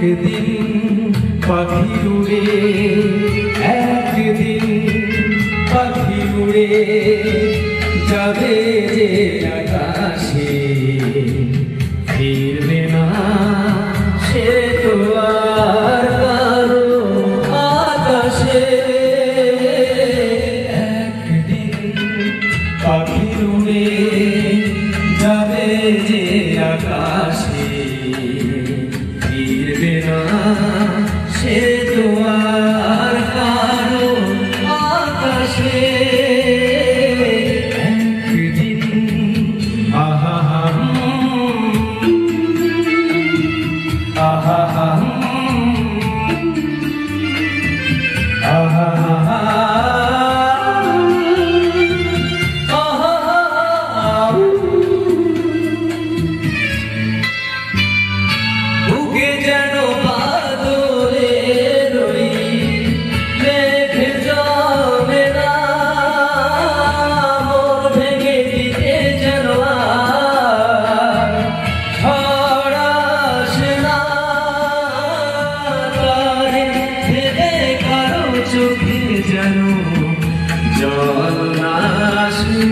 একদিন পাখি উড়ে, একদিন পাখি উড়ে, যাবে যে আকাশে ফিরবে না, সে তো আর কারও আকাশে। একদিন পাখি উড়ে, যাবে যে আকাশ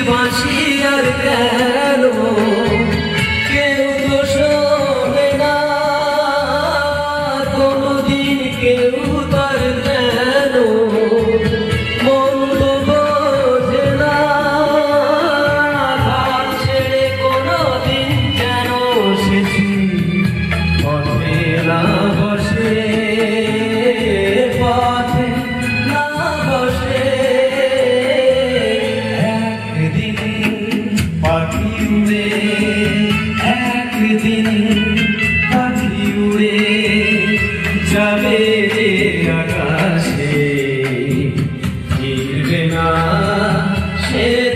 বাঁচিয়ে আর না সে